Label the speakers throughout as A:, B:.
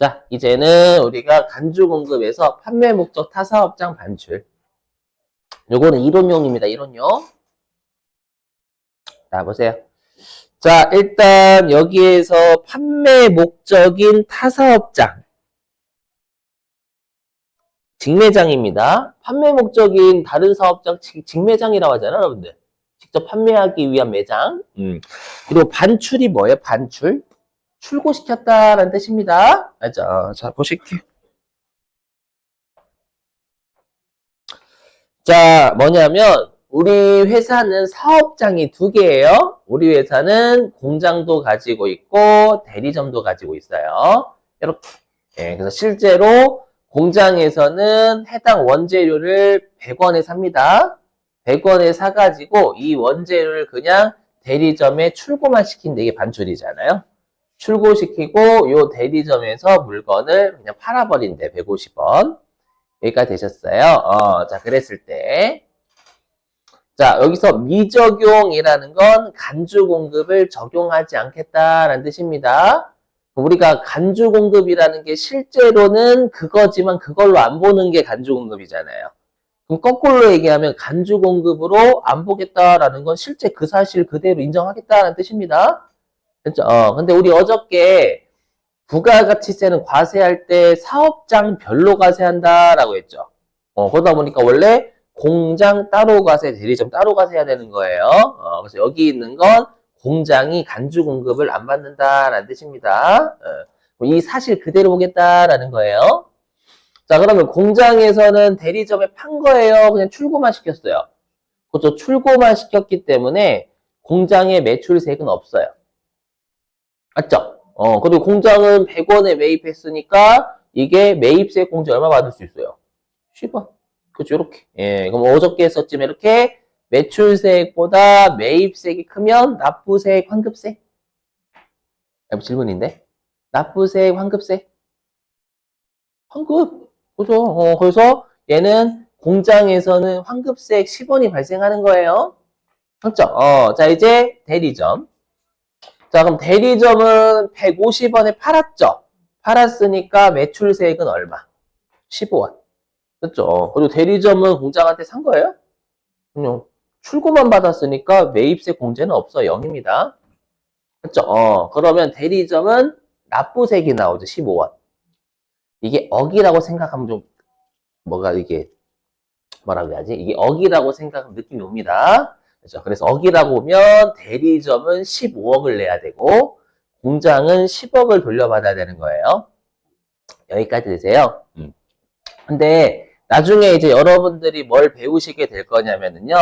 A: 자, 이제는 우리가 간주 공급에서 판매 목적 타사 업장 반출. 요거는 이론용입니다. 이론용. 자, 보세요. 자, 일단 여기에서 판매 목적인 타사 업장. 직매장입니다. 판매 목적인 다른 사업장 직- 직매장이라고 하잖아요, 여러분들. 직접 판매하기 위한 매장. 음. 그리고 반출이 뭐예요? 반출? 출고시켰다라는 뜻입니다. 알죠? 자, 보실게요. 자, 뭐냐면, 우리 회사는 사업장이 두 개예요. 우리 회사는 공장도 가지고 있고, 대리점도 가지고 있어요. 이렇게. 예, 그래서 실제로 공장에서는 해당 원재료를 100원에 삽니다. 100원에 사가지고 이 원재료를 그냥 대리점에 출고만 시킨데 이게 반출이잖아요. 출고시키고 요 대리점에서 물건을 그냥 팔아버린대 150원 여기까지 되셨어요 어, 자 그랬을 때 자, 여기서 미적용이라는 건 간주 공급을 적용하지 않겠다라는 뜻입니다. 우리가 간주 공급이라는 게 실제로는 그거지만 그걸로 안 보는 게 간주 공급이잖아요. 그럼 거꾸로 얘기하면 간주 공급으로 안 보겠다라는 건 실제 그 사실 그대로 인정하겠다라는 뜻입니다. 그렇죠? 어, 근데 우리 어저께 부가가치세는 과세할 때 사업장 별로 과세한다라고 했죠. 어, 그러다 보니까 원래 공장 따로 과세, 대리점 따로 과세해야 되는 거예요. 어, 그래서 여기 있는 건 공장이 간주 공급을 안 받는다라는 뜻입니다. 어, 이 사실 그대로 보겠다라는 거예요. 자, 그러면 공장에서는 대리점에 판 거예요. 그냥 출고만 시켰어요. 그렇죠. 출고만 시켰기 때문에 공장에 매출세액은 없어요. 맞죠? 어, 그리고 공장은 100원에 매입했으니까 이게 매입세 공제 얼마 받을 수 있어요? 10원. 그죠, 이렇게. 예, 그럼 어저께 했었지만 이렇게 매출세액보다 매입세액이 크면 납부세액, 환급세? 아, 질문인데? 납부세액, 환급세? 환급. 그죠? 어, 그래서 얘는 공장에서는 환급세액 10원이 발생하는 거예요. 맞죠? 어, 자, 이제 대리점. 자, 그럼 대리점은 150원에 팔았죠? 팔았으니까 매출세액은 얼마? 15원. 그렇죠? 어, 그리고 대리점은 공장한테 산 거예요? 그냥 출고만 받았으니까 매입세 공제는 없어. 0입니다. 그렇죠? 어, 그러면 대리점은 납부세액이 나오죠. 15원. 이게 억이라고 생각하면 좀 뭐가 이게 뭐라고 해야지? 이게 억이라고 생각하면 느낌이 옵니다. 그렇죠? 그래서 억이라고 보면 대리점은 15억을 내야 되고 공장은 10억을 돌려받아야 되는 거예요. 여기까지 되세요. 음. 근데 나중에 이제 여러분들이 뭘 배우시게 될 거냐면요.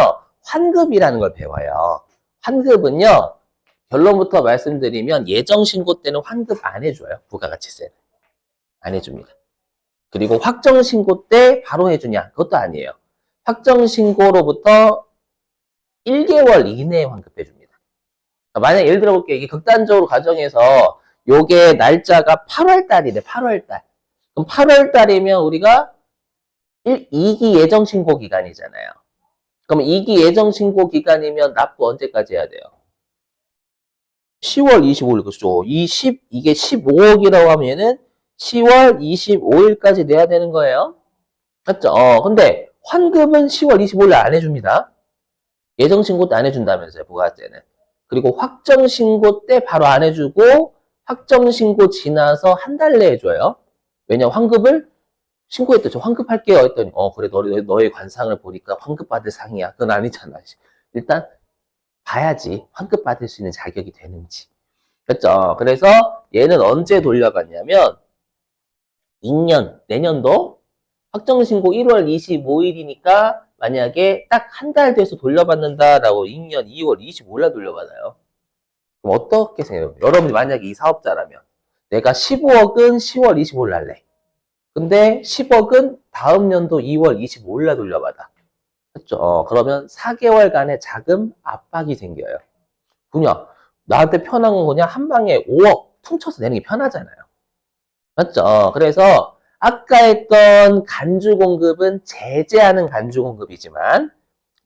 A: 환급이라는 걸 배워요. 환급은요. 결론부터 말씀드리면 예정 신고 때는 환급 안 해줘요. 부가가치세는. 안 해줍니다. 그리고 확정 신고 때 바로 해주냐? 그것도 아니에요. 확정 신고로부터 1개월 이내에 환급해 줍니다. 만약 예를 들어 볼게요. 이게 극단적으로 가정해서 요게 날짜가 8월 달이래. 8월 달. 그럼 8월 달이면 우리가 1, 2기 예정 신고 기간이잖아요. 그럼 2기 예정 신고 기간이면 납부 언제까지 해야 돼요? 10월 25일 그죠? 20 이게 15억이라고 하면은 10월 25일까지 내야 되는 거예요. 맞죠? 어, 근데 환급은 10월 25일 안 해줍니다. 예정 신고 때 안 해준다면서요, 부가세는. 그리고 확정 신고 때 바로 안 해주고 확정 신고 지나서 한 달 내에 줘요. 왜냐 환급을 신고했더니 저 환급할게요 했더니 어 그래 너, 너의 관상을 보니까 환급 받을 상이야. 그건 아니잖아. 일단 봐야지 환급 받을 수 있는 자격이 되는지. 그렇죠? 그래서 얘는 언제 돌려받냐면 2년 내년도 확정 신고 1월 25일이니까 만약에 딱 한 달 돼서 돌려받는다라고 2년 2월 25일날 돌려받아요. 그럼 어떻게 생각해요? 여러분이 만약에 이 사업자라면 내가 15억은 10월 25일 날 내. 근데 10억은 다음 연도 2월 25일 날 돌려받아. 그렇죠? 어, 그러면 4개월간의 자금 압박이 생겨요. 그냥 나한테 편한 건 그냥 한 방에 5억 퉁쳐서 내는 게 편하잖아요. 맞죠? 어, 그래서 아까 했던 간주 공급은 제재하는 간주 공급이지만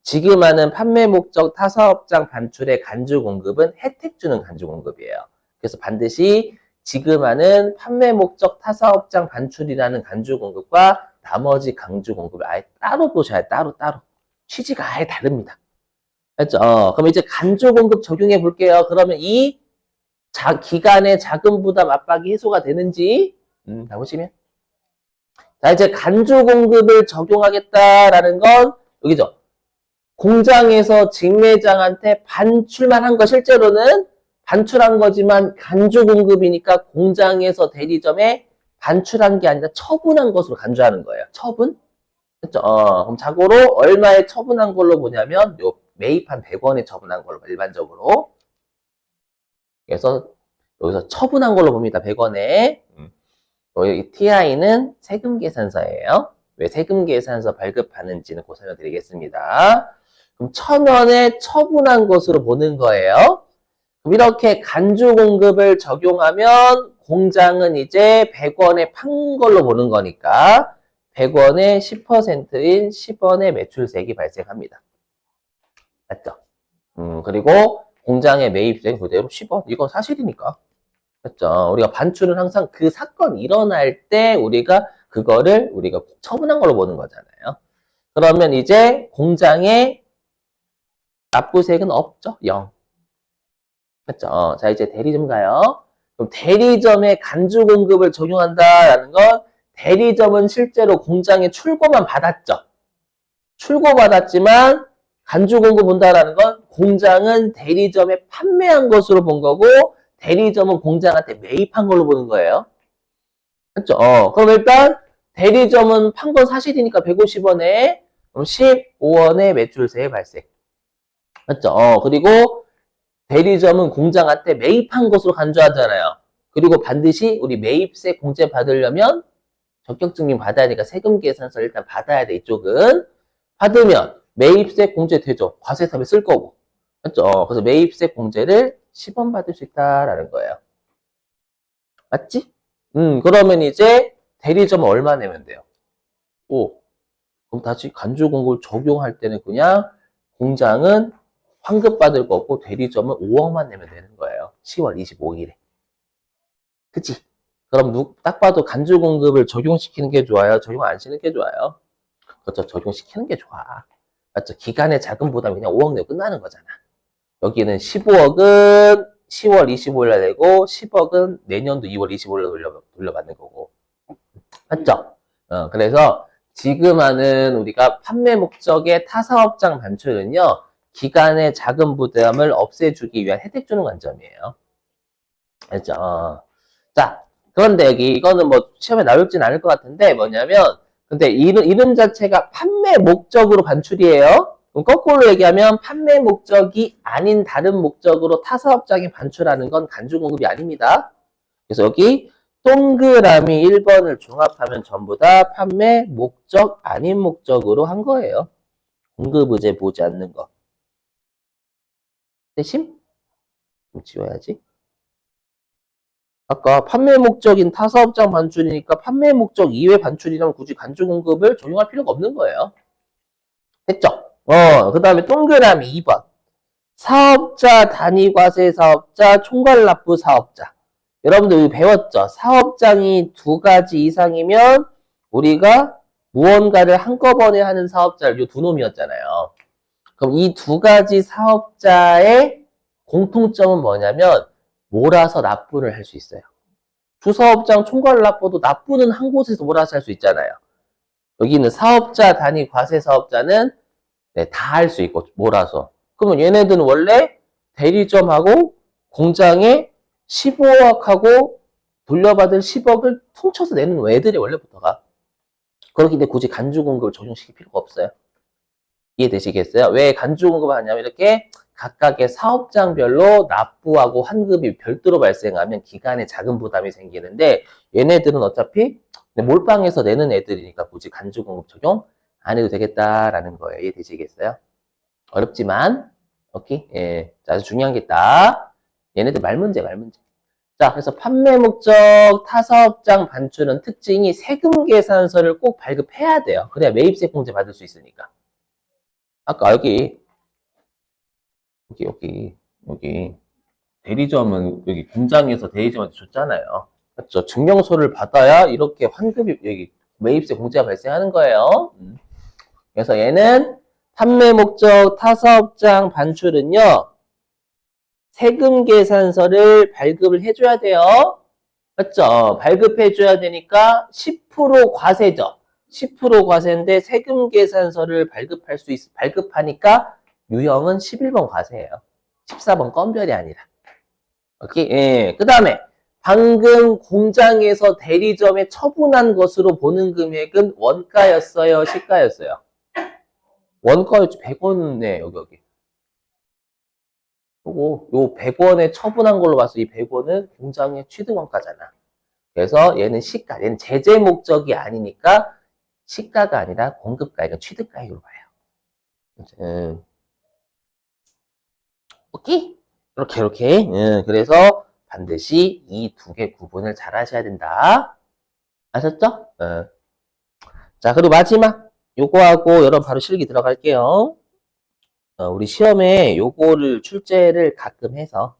A: 지금 하는 판매 목적 타사업장 반출의 간주 공급은 혜택 주는 간주 공급이에요. 그래서 반드시 지금 하는 판매 목적 타사업장 반출이라는 간주 공급과 나머지 강주 공급을 아예 따로 보셔야 따로 따로 취지가 아예 다릅니다. 됐죠? 어, 그럼 이제 간주 공급 적용해 볼게요. 그러면 이 자, 기간의 자금 부담 압박이 해소가 되는지 음, 가보시면 자 이제 간주 공급을 적용하겠다라는 건 여기죠. 공장에서 직매장한테 반출만 한 거 실제로는 반출한 거지만 간주 공급이니까 공장에서 대리점에 반출한 게 아니라 처분한 것으로 간주하는 거예요. 처분? 그렇죠? 어, 그럼 자고로 얼마에 처분한 걸로 보냐면 요 매입한 100원에 처분한 걸로 일반적으로 그래서 여기서 처분한 걸로 봅니다. 100원에 여기 TI는 세금 계산서예요. 왜 세금 계산서 발급하는지는 고 설명드리겠습니다. 그럼 1000원에 처분한 것으로 보는 거예요. 그럼 이렇게 간주 공급을 적용하면 공장은 이제 100원에 판 걸로 보는 거니까 100원의 10%인 10원의 매출세액이 발생합니다. 맞죠? 음, 그리고 공장의 매입세 그대로 10원. 이거 사실이니까. 맞죠? 우리가 반출은 항상 그 사건 일어날 때 우리가 그거를 우리가 처분한 걸로 보는 거잖아요. 그러면 이제 공장에 납부세액은 없죠? 0. 맞죠? 자, 이제 대리점 가요. 그럼 대리점에 간주 공급을 적용한다라는 건 대리점은 실제로 공장에 출고만 받았죠. 출고 받았지만 간주 공급 본다라는 건 공장은 대리점에 판매한 것으로 본 거고 대리점은 공장한테 매입한 걸로 보는 거예요. 맞죠? 어, 그럼 일단 대리점은 판 건 사실이니까 150원에 그럼 15원의 매출세 발생. 맞죠? 어, 그리고 대리점은 공장한테 매입한 것으로 간주하잖아요. 그리고 반드시 우리 매입세 공제 받으려면 적격증명 받아야 되니까 세금 계산서 일단 받아야 돼, 이쪽은. 받으면 매입세 공제 되죠. 과세사업에 쓸 거고. 맞죠? 어, 그래서 매입세 공제를 10원 받을 수 있다라는 거예요. 맞지? 음, 그러면 이제 대리점은 얼마 내면 돼요? 5. 그럼 다시 간주 공급을 적용할 때는 그냥 공장은 환급 받을 거고 대리점은 5억만 내면 되는 거예요. 10월 25일에. 그치? 그럼 누, 딱 봐도 간주 공급을 적용시키는 게 좋아요? 적용 안 시키는 게 좋아요? 그렇죠. 적용시키는 게 좋아. 맞죠? 기간의 자금 부담이 그냥 5억 내고 끝나는 거잖아. 여기는 15억은 10월 25일에 내고 10억은 내년도 2월 25일에 돌려, 돌려받는 거고. 맞죠? 어, 그래서 지금 하는 우리가 판매 목적의 타 사업장 반출은요, 기간의 자금 부담을 없애주기 위한 혜택 주는 관점이에요. 알죠? 어. 자, 그런데 여기 이거는 뭐 시험에 나올진 않을 것 같은데 뭐냐면 근데 이름, 이름 자체가 판매 목적으로 반출이에요. 거꾸로 얘기하면 판매 목적이 아닌 다른 목적으로 타 사업장에 반출하는 건 간주 공급이 아닙니다. 그래서 여기 동그라미 1번을 종합하면 전부 다 판매 목적 아닌 목적으로 한 거예요. 공급 의제 보지 않는 거. 대신 좀 지워야지. 아까 판매 목적인 타 사업장 반출이니까 판매 목적 이외 반출이라면 굳이 간주 공급을 적용할 필요가 없는 거예요. 됐죠? 어, 그 다음에 동그라미 2번. 사업자, 단위과세 사업자, 총괄납부 사업자. 여러분들 배웠죠? 사업장이 두 가지 이상이면 우리가 무언가를 한꺼번에 하는 사업자를 요두 놈이었잖아요. 그럼 이 두 가지 사업자의 공통점은 뭐냐면 몰아서 납부를 할 수 있어요. 주사업장 총괄 납부도 납부는 한 곳에서 몰아서 할 수 있잖아요. 여기는 사업자 단위 과세 사업자는 네, 다 할 수 있고 몰아서. 그러면 얘네들은 원래 대리점하고 공장에 15억하고 돌려받을 10억을 퉁쳐서 내는 애들이 원래부터가. 그렇기 때문에 굳이 간주 공급을 적용시킬 필요가 없어요. 이해되시겠어요? 왜 간주 공급을 하냐면 이렇게 각각의 사업장별로 납부하고 환급이 별도로 발생하면 기간에 작은 부담이 생기는데 얘네들은 어차피 몰빵해서 내는 애들이니까 굳이 간주 공급 적용 안 해도 되겠다라는 거예요. 이해되시겠어요? 어렵지만 오케이 예, 자, 아주 중요한 게 있다. 얘네들 말 문제 말 문제. 자, 그래서 판매 목적 타사업장 반출은 특징이 세금 계산서를 꼭 발급해야 돼요. 그래야 매입세 공제 받을 수 있으니까. 아까 여기 여기 여기 여기 대리점은 여기 공장에서 대리점한테 줬잖아요. 맞죠? 증명서를 받아야 이렇게 환급이 여기 매입세 공제가 발생하는 거예요. 음. 그래서 얘는 판매 목적 타사업장 반출은요. 세금 계산서를 발급을 해줘야 돼요. 맞죠? 발급해줘야 되니까 10% 과세죠. 10% 과세인데 세금 계산서를 발급할 수 있, 발급하니까 유형은 11번 과세예요. 14번 건별이 아니라. 오케이. 예. 그 다음에 방금 공장에서 대리점에 처분한 것으로 보는 금액은 원가였어요, 시가였어요. 원가였지 100원네 여기 여기. 요거 요 100원에 처분한 걸로 봐서 이 100원은 공장의 취득 원가잖아. 그래서 얘는 시가, 얘는 제재 목적이 아니니까 시가가 아니라 공급가액은 취득가액으로 봐요. 음. 오케이? 이렇게 이렇게. 음, 그래서 반드시 이 두 개 구분을 잘 하셔야 된다. 아셨죠? 어. 자, 그리고 마지막. 요거하고 여러분 바로 실기 들어갈게요. 어, 우리 시험에 요거를 출제를 가끔 해서.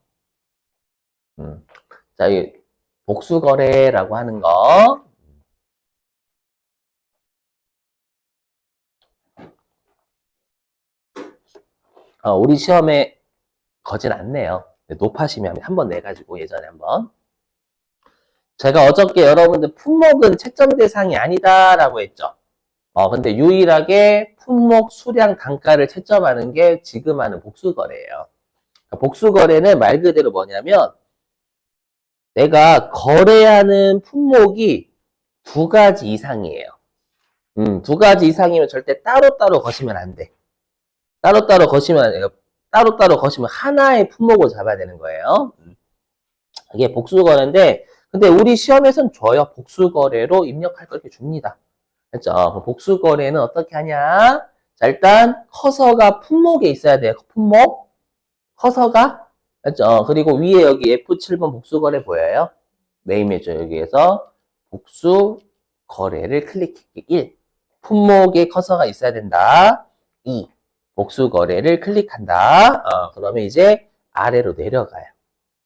A: 음. 자, 이 복수거래라고 하는 거. 어, 우리 시험에 거진 않네요. 높아시면 한 번 내가지고 예전에 한번. 제가 어저께 여러분들 품목은 채점 대상이 아니다라고 했죠. 어, 근데 유일하게 품목 수량 단가를 채점하는 게 지금 하는 복수거래예요. 그러니까 복수거래는 말 그대로 뭐냐면 내가 거래하는 품목이 두 가지 이상이에요. 음, 두 가지 이상이면 절대 따로따로 거시면 안 돼. 따로따로 거시면. 따로따로 거시면 하나의 품목을 잡아야 되는 거예요. 음. 이게 복수거래인데, 근데 우리 시험에선 줘요. 복수거래로 입력할 걸 이렇게 줍니다. 그죠? 복수 거래는 어떻게 하냐? 자, 일단 커서가 품목에 있어야 돼요. 품목. 커서가. 그죠? 그리고 위에 여기 F7번 복수 거래 보여요? 메인 매저 여기에서 복수 거래를 클릭할게. 1. 품목에 커서가 있어야 된다. 2. 복수 거래를 클릭한다. 어, 그러면 이제 아래로 내려가요.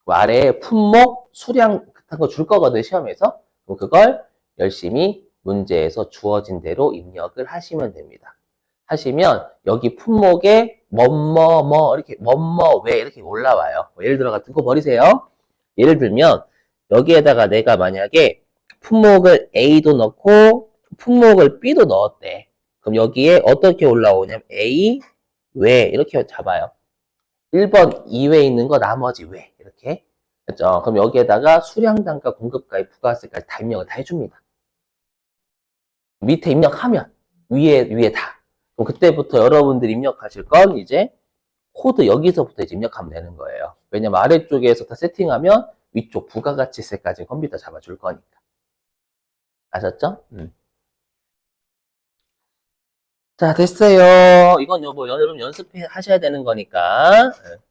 A: 그 아래에 품목, 수량 같은 거 줄 거거든, 시험에서. 그걸 열심히 문제에서 주어진 대로 입력을 하시면 됩니다. 하시면 여기 품목에 뭐뭐 뭐 이렇게 뭐뭐 왜 이렇게 올라와요. 뭐 예를 들어 같은 거 버리세요. 예를 들면 여기에다가 내가 만약에 품목을 A도 넣고 품목을 B도 넣었대. 그럼 여기에 어떻게 올라오냐면 A 왜 이렇게 잡아요. 1번 이외에 있는 거 나머지 왜 이렇게 그죠? 그럼 여기에다가 수량 단가 공급가액 부가세까지 다 입력을 다 해줍니다. 밑에 입력하면 위에 위에 다. 그럼 그때부터 여러분들이 입력하실 건 이제 코드 여기서부터 이제 입력하면 되는 거예요. 왜냐면 아래쪽에서 다 세팅하면 위쪽 부가가치세까지 컴퓨터 잡아줄 거니까. 아셨죠? 음. 자, 됐어요. 이건 여보, 여러분 연습하셔야 되는 거니까. 예.